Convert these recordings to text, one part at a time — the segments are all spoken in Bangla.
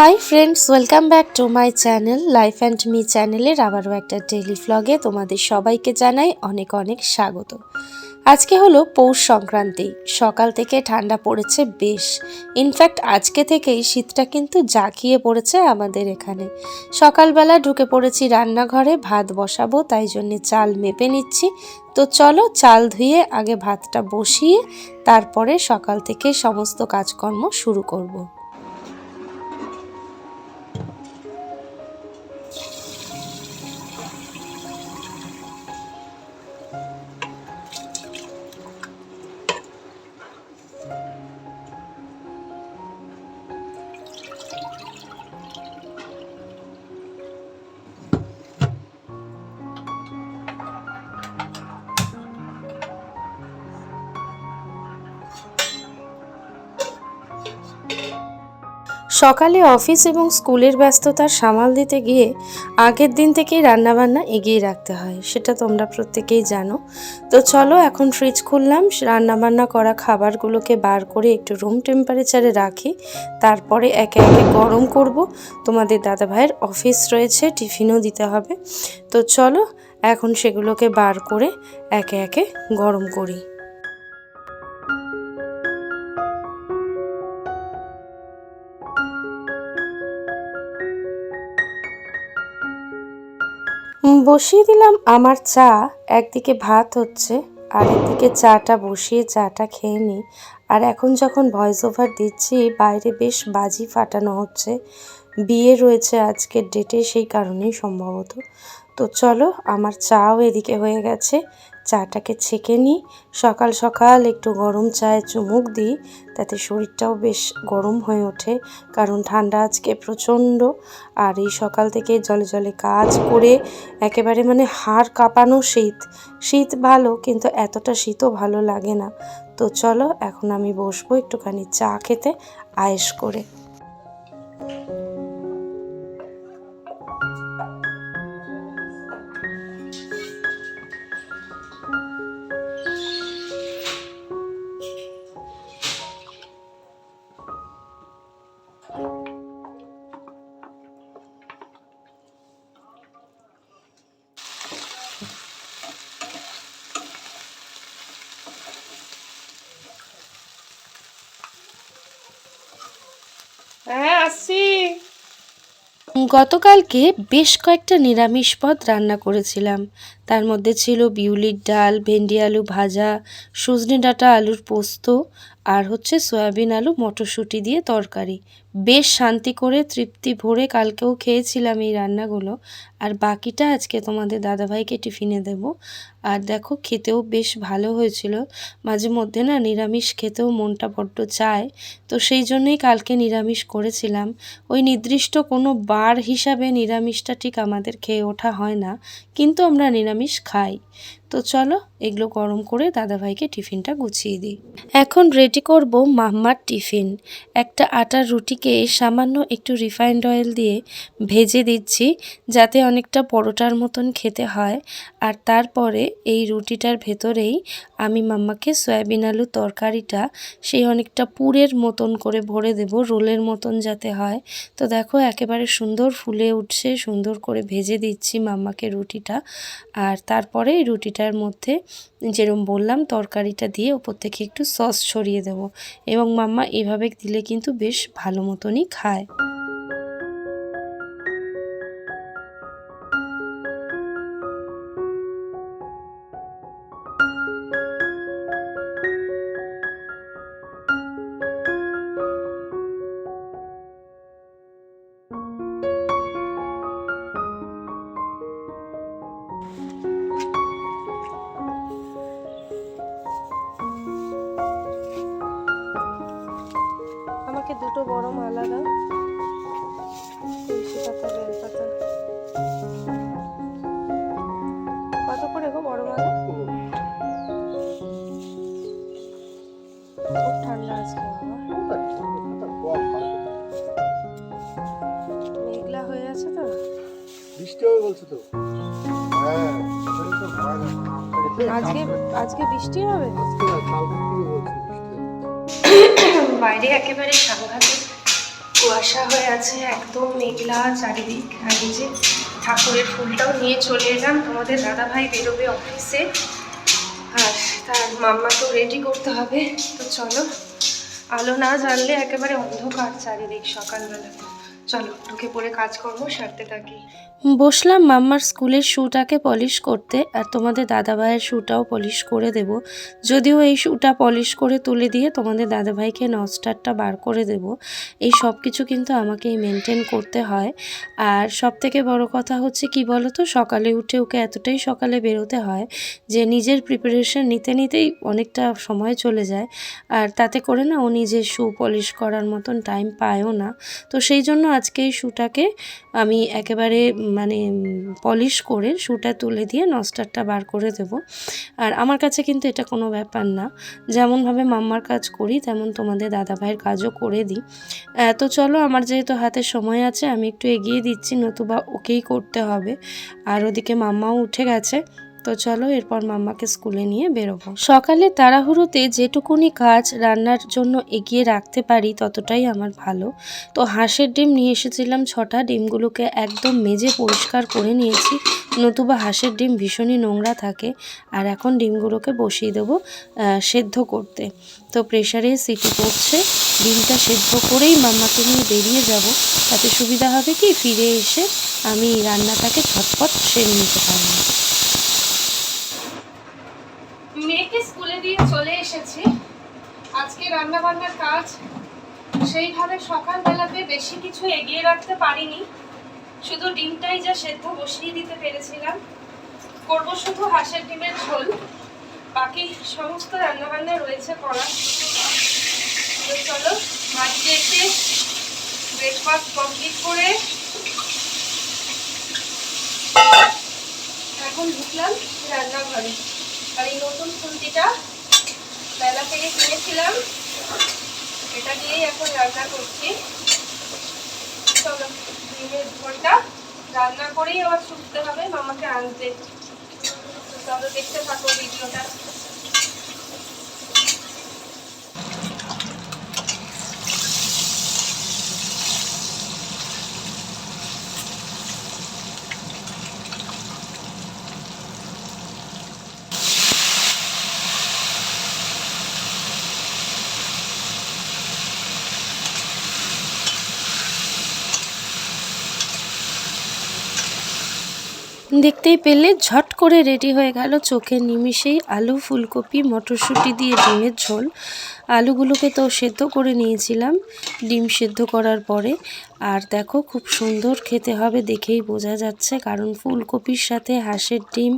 Hi friends welcome back to my channel life and me চ্যানেলের আবারও একটা ডেলি ভ্লগে তোমাদের সবাইকে জানাই অনেক অনেক স্বাগত। আজকে হলো পৌষ সংক্রান্তি, সকাল থেকে ঠান্ডা পড়েছে বেশ। ইনফ্যাক্ট আজকে থেকেই শীতটা কিন্তু জাঁকিয়ে পড়েছে আমাদের এখানে। সকালবেলা ঢুকে পড়েছি রান্নাঘরে, ভাত বসাবো, তাই জন্যে চাল মেপে নিচ্ছি। তো চলো চাল ধুয়ে, আগে ভাতটা বসিয়ে, তারপরে সকাল থেকে সমস্ত কাজকর্ম শুরু করব। সকালে অফিস এবং স্কুলের ব্যস্ততার সামাল দিতে গিয়ে আগের দিন থেকেই রান্নাবান্না এগিয়ে রাখতে হয়, সেটা তোমরা প্রত্যেকেই জানো। তো চলো এখন ফ্রিজ খুললাম, রান্নাবান্না করা খাবারগুলোকে বার করে একটু রুম টেম্পারেচারে রাখি। তারপরে একে একে গরম করব। তোমাদের দাদাভাইয়ের অফিস রয়েছে, টিফিনও দিতে হবে। তো চলো এখন সেগুলোকে বার করে একে একে গরম করি। বসিয়ে দিলাম। আমার চা, একদিকে ভাত হচ্ছে আর একদিকে চাটা বসিয়ে চাটা খেয়ে নিই। আর এখন যখন ভয়েস ওভার দিচ্ছি, বাইরে বেশ বাজি ফাটানো হচ্ছে। বিয়ে রয়েছে আজকের ডেটে সেই কারণেই সম্ভবত। তো চলো, আমার চাও এদিকে হয়ে গেছে। চাটাকে ছেঁকে নিই। সকাল সকাল একটু গরম চায়ে চুমুক দিই, তাতে শরীরটাও বেশ গরম হয়ে ওঠে, কারণ ঠান্ডা আজকে প্রচণ্ড। আর এই সকাল থেকে জলে জলে কাজ করে একেবারে মানে হাড় কাঁপানো শীত। শীত ভালো, কিন্তু এতটা শীতও ভালো লাগে না। তো চলো, এখন আমি বসবো একটুখানি চা খেতে আয়েস করে। হ্যাঁ গতকালকে বেশ কয়েকটা নিরামিষ পদ রান্না করেছিলাম। তার মধ্যে ছিল বিউলির ডাল, ভেন্ডি আলু ভাজা, সজনে ডাঁটা আলুর পোস্ত আর হচ্ছে সয়াবিন আলু, মটরশুঁটি দিয়ে তরকারি। বেশ শান্তি করে তৃপ্তি ভরে কালকেও খেয়েছিলাম এই রান্নাগুলো। আর বাকিটা আজকে তোমাদের দাদাভাইকে টিফিনে দেব। আর দেখো, খেতেও বেশ ভালো হয়েছিল। মাঝে মধ্যে না নিরামিষ খেতেও মনটা বড্ড চায়। তো সেই জন্যই কালকে নিরামিষ করেছিলাম। ওই নির্দিষ্ট কোনো বার হিসাবে নিরামিষটা ঠিক আমাদের খেয়ে ওঠা হয় না। কিন্তু আমরা নিরামিষ chama Sky. তো চলো এগুলো গরম করে দাদাভাইকে টিফিনটা গুছিয়ে দিই। এখন রেডি করব মাম্মার টিফিন। একটা আটার রুটিকে সামান্য একটু রিফাইন্ড অয়েল দিয়ে ভেজে দিচ্ছি যাতে অনেকটা পরোটার মতন খেতে হয়। আর তারপরে এই রুটিটার ভেতরেই আমি মাম্মাকে সয়াবিন আলু তরকারিটা সেই অনেকটা পুরের মতন করে ভরে দেব, রোলের মতন যাতে হয়। তো দেখো একেবারে সুন্দর ফুলে উঠছে, সুন্দর করে ভেজে দিচ্ছি মাম্মাকে রুটিটা। আর তারপরে এই রুটিটার মধ্যে যেরকম বললাম, তরকারিটা দিয়ে ওপর থেকে একটু সস ছড়িয়ে দেব। এবং মাম্মা এভাবে দিলে কিন্তু বেশ ভালো মতনই খায়। আজকে বৃষ্টি হবে। বাইরে একেবারে সাংঘাতিক। কুয়াশা হয়ে আছে একদম মেঘলা চারিদিক। আর যে ঠাকুরের ফুলটাও নিয়ে চলে এলাম। তোমাদের দাদাভাই বেরোবে অফিসে। আর তার মাম্মাকেও রেডি করতে হবে। তো চলো, আলো না জানলে একেবারে অন্ধকার চারিদিক সকালবেলা। চলো, ঢুকে পড়ে কাজকর্ম, সারতে থাকি। বসলাম মাম্মার স্কুলের শ্যুটাকে পলিশ করতে আর তোমাদের দাদাভাইয়ের শ্যুটাও পলিশ করে দেব। যদিও এই শ্যুটা পলিশ করে তুলে দিয়ে তোমাদের দাদাভাইকে নস্টারটা বার করে দেব। এই সব কিছু কিন্তু আমাকেই মেনটেন করতে হয়। আর সব থেকে বড় কথা হচ্ছে কি বলো তো সকালে উঠে ওকে এতটাই সকালে বেরোতে হয় যে নিজের প্রিপারেশন নিতে নিতেই অনেকটা সময় চলে যায়। আর তাতে করে না ও নিজের শু পলিশ করার মতন টাইম পায়ও না। তো সেই জন্য আজকে এই শ্যুটাকে আমি একেবারে মানে পলিশ করে সুটা তুলে দিয়ে নস্টারটা বার করে দেব। আর আমার কাছে কিন্তু এটা কোনো ব্যাপার না। যেমনভাবে মাম্মার কাজ করি, তেমন তোমাদের দাদা ভাইয়ের কাজও করে দিই। তো চলো, আমার যেহেতু হাতে সময় আছে, আমি একটু এগিয়ে দিচ্ছি। নতুবা ওকেই করতে হবে। আর ওদিকে মাম্মাও উঠে গেছে। তো চলো এরপর মাম্মাকে স্কুলে নিয়ে বেরোবো। সকালে তাড়াহুড়োতে যেটুকুনি কাজ রান্নার জন্য এগিয়ে রাখতে পারি ততটাই আমার ভালো। তো হাঁসের ডিম নিয়ে এসেছিলাম ছটা। ডিমগুলোকে একদম মেজে পরিষ্কার করে নিয়েছি। নতুবা হাঁসের ডিম ভীষণই নোংরা থাকে। আর এখন ডিমগুলোকে বসিয়ে দেবো সেদ্ধ করতে। তো প্রেশারে সিটি পড়ছে। ডিমটা সেদ্ধ করেই মাম্মাকে নিয়ে বেরিয়ে যাব। তাতে সুবিধা হবে কি? ফিরে এসে আমি রান্নাটাকে ঝটপট সেরে নিতে পারব মেয়েকে স্কুলে দিয়ে চলে এসেছি। আজকে রান্না বান্নার কাজ সেইভাবে সকালবেলাতে বেশি কিছু এগিয়ে রাখতে পারিনি। শুধু ডিমটাই যা সেদ্ধ বসিয়ে দিতে পেরেছিলাম। করব শুধু হাঁসের ডিমের ঝোল। বাকি সমস্ত রান্না বান্না রয়েছে করা। চলো বাড়িতে এসে ব্রেকফাস্ট কমপ্লিট করে এখন ঢুকলাম রান্নাঘরে। আর এই নতুন খুন্তিটা মেলা থেকে কিনেছিলাম। এটা দিয়েই এখন রান্না করছি। চলো, ডিমের ঝোলটা। রান্না করেই আবার শুকতে হবে, মামাকে আনতে। চলো, দেখতে থাকো ভিডিওটা। দেখতেই পেলে ঝট করে রেডি হয়ে গেল চোখে নিমিষেই আলু ফুলকপি মটরশুঁটি দিয়ে ডিমের ঝোল। আলুগুলোকে তো সেদ্ধ করে নিয়েছিলাম, ডিম সেদ্ধ করার পরে। আর দেখো, খুব সুন্দর খেতে হবে দেখেই বোঝা যাচ্ছে, কারণ ফুলকপির সাথে হাঁসের ডিম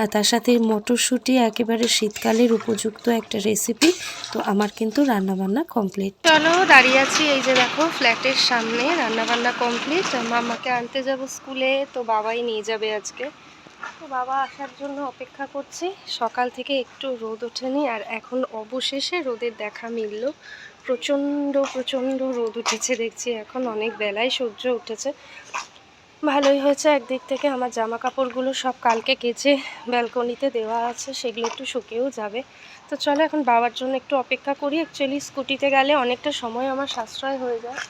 আর তার সাথে মটরশুঁটি একেবারে শীতকালের উপযুক্ত একটা রেসিপি তো আমার কিন্তু রান্নাবান্না কমপ্লিট চলো, দাঁড়িয়ে আছি এই যে দেখো, ফ্ল্যাটের সামনে রান্নাবান্না কমপ্লিট মামাকে আনতে যাব স্কুলে, তো বাবাই নিয়ে যাবে আজকে। তো বাবা আসার জন্য অপেক্ষা করছি। সকাল থেকে একটু রোদ ওঠেনি আর এখন অবশেষে রোদের দেখা মিলল। প্রচণ্ড প্রচণ্ড রোদ উঠেছে দেখছি। এখন অনেক বেলায় সূর্য উঠেছে। ভালোই হয়েছে একদিক থেকে। আমার জামা কাপড়গুলো সব কালকে কেচে ব্যালকনিতে দেওয়া আছে, সেগুলো একটু শুকিয়েও যাবে। তো চলো এখন বাবার জন্য একটু অপেক্ষা করি। অ্যাকচুয়ালি স্কুটিতে গেলে অনেকটা সময় আমার সাশ্রয় হয়ে যায়।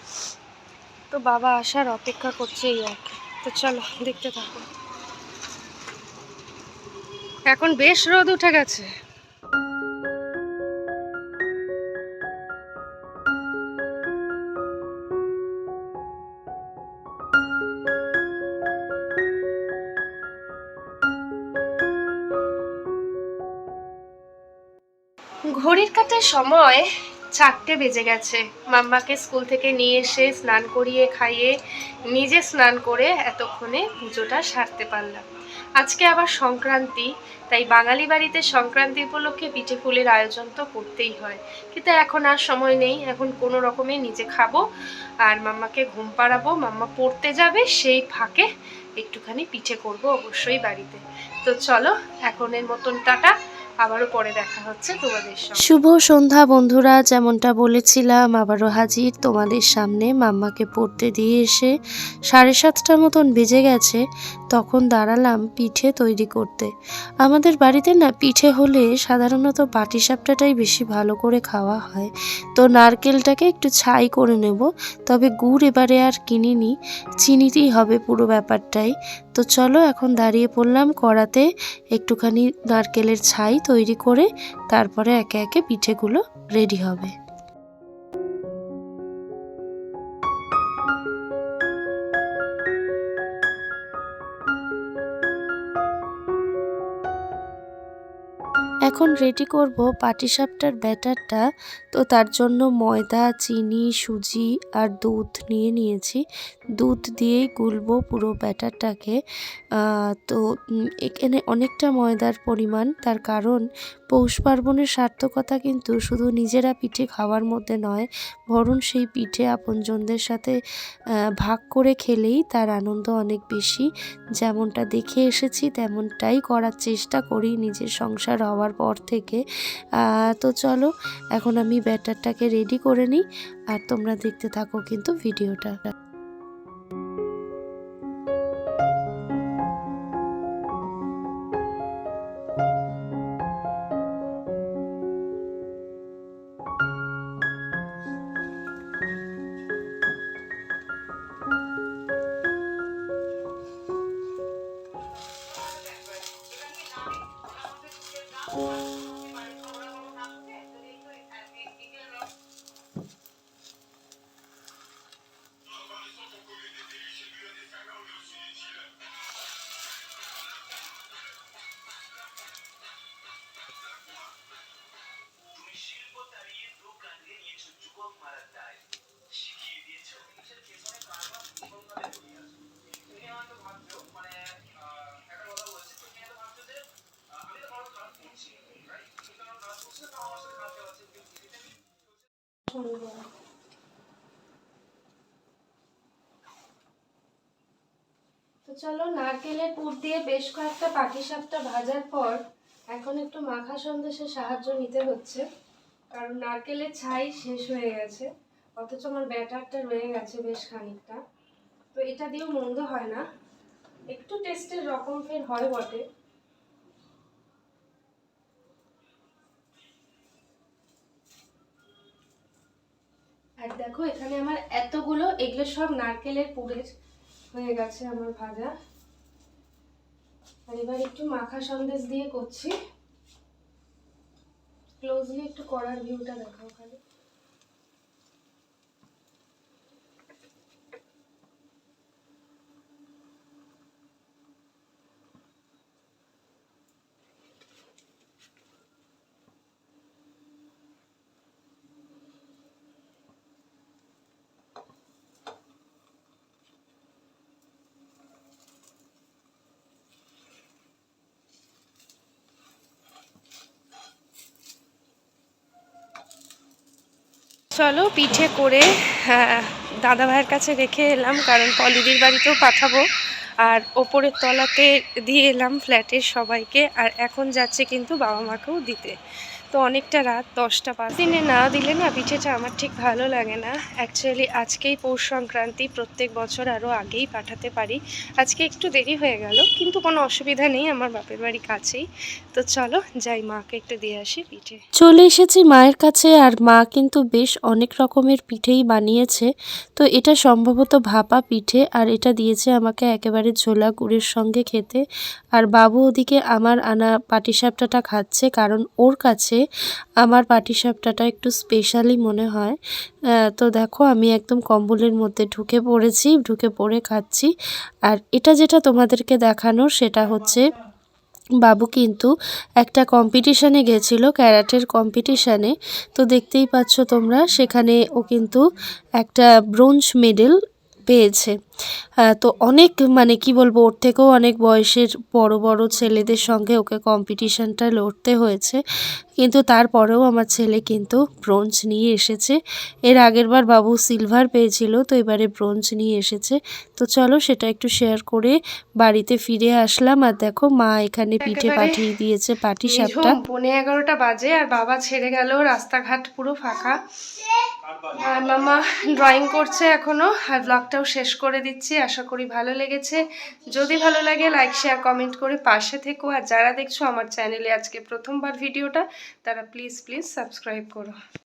তো বাবা আসার অপেক্ষা করছে এই আর তো চলো দেখতে থাকো। এখন বেশ রোদ উঠে গেছে। ঘড়ির কাটার সময় চারটে বেজে গেছে। মাম্মাকে স্কুল থেকে নিয়ে এসে স্নান করিয়ে খাইয়ে নিজে স্নান করে এতক্ষণে পুজোটা সারতে পারলাম। আজকে আবার সংক্রান্তি, তাই বাঙালি বাড়িতে সংক্রান্তি উপলক্ষে পিঠে ফুলের আয়োজন তো করতেই হয়। কিন্তু এখন আর সময় নেই, এখন কোনো রকমে নিজে খাব আর মাম্মাকে ঘুম পাড়াবো। মাম্মা পড়তে যাবে, সেই ফাঁকে একটুখানি পিঠে করব অবশ্যই বাড়িতে। তো চলো, এখনের মতন টাটা। আবারও পরে দেখা হচ্ছে তোমাদের শুভ সন্ধ্যা বন্ধুরা, যেমনটা বলেছিলাম, আবারও হাজির তোমাদের সামনে। মাম্মাকে পড়তে দিয়ে এসে সাড়ে সাতটার মতন বেজে গেছে, তখন দাঁড়ালাম পিঠে তৈরি করতে। আমাদের বাড়িতে না, পিঠে হলে সাধারণত পাটিসাপটাটাই বেশি ভালো করে খাওয়া হয়। তো নারকেলটাকে একটু ছাই করে নেব, তবে গুড় এবারে আর কিনিনি, চিনিতেই হবে পুরো ব্যাপারটাই। তো চলো এখন দাঁড়িয়ে পড়লাম কড়াতে, একটুখানি নারকেলের ছাই তৈরি করে তারপরে একে একে পিঠেগুলো রেডি হবে। এখন রেডি করব পাটিসাপটার ব্যাটারটা। তো তার জন্য ময়দা, চিনি, সুজি আর দুধ নিয়ে নিয়েছি। দুধ দিয়েই গুলবো পুরো ব্যাটারটাকে। তো এখানে অনেকটা ময়দার পরিমাণ। তার কারণ পৌষ পার্বণের সার্থকতা কিন্তু শুধু নিজেরা পিঠে খাওয়ার মধ্যে নয়, বরং সেই পিঠে আপনজনদের সাথে ভাগ করে খেলেই তার আনন্দ অনেক বেশি। যেমনটা দেখে এসেছি, তেমনটাই করার চেষ্টা করি। নিজের সংসার হওয়ার পর থেকে। তো চলো, এখন আমি ব্যাটারটাকে রেডি করে নিই, আর তোমরা দেখতে থাকো কিন্তু ভিডিওটা। চলো নারকেলের পুর দিয়ে বেশ কয়েকটা পাটিসাপটা ভাজার পর এখন একটু মাখা সন্দেশের সাহায্য নিতে হচ্ছে। কারণ নারকেলের ছাই শেষ হয়ে গেছে, অথচ আমার ব্যাটারটা রয়ে গেছে বেশ খানিকটা। তো এটা দিয়েও মন্দ হয় না। একটু টেস্টের রকম ফের হয় বটে। আর দেখো, এখানে আমার এতগুলো, এগুলো সব নারকেলের পুরের হয়ে গেছে আমার ভাজা। আর এবার একটু মাখা সন্দেশ দিয়ে করছি। ক্লোজলি একটু করার ভিউটা দেখাও খালি। চলো পিঠে করে দাদা ভাইয়ের কাছে রেখে এলাম, কারণ পলিদির বাড়িতেও পাঠাবো। আর ওপরের তলাতে দিয়ে এলাম ফ্ল্যাটের সবাইকে, আর এখন যাচ্ছে কিন্তু বাবা মাকেও দিতে। তো অনেকটা রাত, দশটা পাঁচ। দিনে না দিলে না পিঠেটা আমার ঠিক ভালো লাগে না। অ্যাকচুয়ালি আজকেই পৌষ সংক্রান্তি, প্রত্যেক বছর আরও আগেই পাঠাতে পারি। আজকে একটু দেরি হয়ে গেল, কিন্তু কোনো অসুবিধা নেই, আমার বাপের বাড়ি কাছেই। তো চলো, যাই, মাকে একটু দিয়ে আসি পিঠে। চলে এসেছি মায়ের কাছে, আর মা কিন্তু বেশ অনেক রকমের পিঠেই বানিয়েছে। তো এটা সম্ভবত ভাপা পিঠে, আর এটা দিয়েছে আমাকে একেবারে ঝোলা গুড়ের সঙ্গে খেতে। আর বাবু ওদিকে আমার আনা পাটিসাপটাটা খাচ্ছে, কারণ ওর কাছে আমার পাটিসাপটাটা একটু স্পেশালি মনে হয়। তো দেখো, আমি একদম কম্বলের মধ্যে ঢুকে পড়েছি, ঢুকে পড়ে খাচ্ছি। আর এটা যেটা তোমাদেরকে দেখানোর সেটা হচ্ছে বাবু কিন্তু একটা কম্পিটিশানে গেছিল, ক্যারাটের কম্পিটিশানে তো দেখতেই পাচ্ছ তোমরা, সেখানে ও কিন্তু একটা ব্রোঞ্জ মেডেল পেয়েছে। তো অনেক মানে কি বলব ওর থেকেও অনেক বয়সের বড় বড় ছেলেদের সঙ্গে ওকে কম্পিটিশনটা লড়তে হয়েছে। কিন্তু তারপরেও আমার ছেলে কিন্তু ব্রোঞ্জ নিয়ে এসেছে। এর আগের বার বাবু সিলভার পেয়েছিল তো এবারে ব্রোঞ্জ নিয়ে এসেছে। তো চলো সেটা একটু শেয়ার করে বাড়িতে ফিরে আসলাম। আর দেখো মা এখানে পিঠে পাঠিয়ে দিয়েছে পাটি সাপটা। পৌনে এগারোটা বাজে আর বাবা ছেড়ে গেল রাস্তাঘাট পুরো ফাঁকা। আর মামা ড্রয়িং করছে এখনও আর ব্লগটাও শেষ করে দিচ্ছি, আশা করি ভালো লেগেছে। যদি ভালো লাগে লাইক শেয়ার কমেন্ট করে পাশে থেকো। আর যারা দেখছ আমার চ্যানেলে আজকে প্রথমবার ভিডিওটা, তারা প্লিজ প্লিজ সাবস্ক্রাইব করো।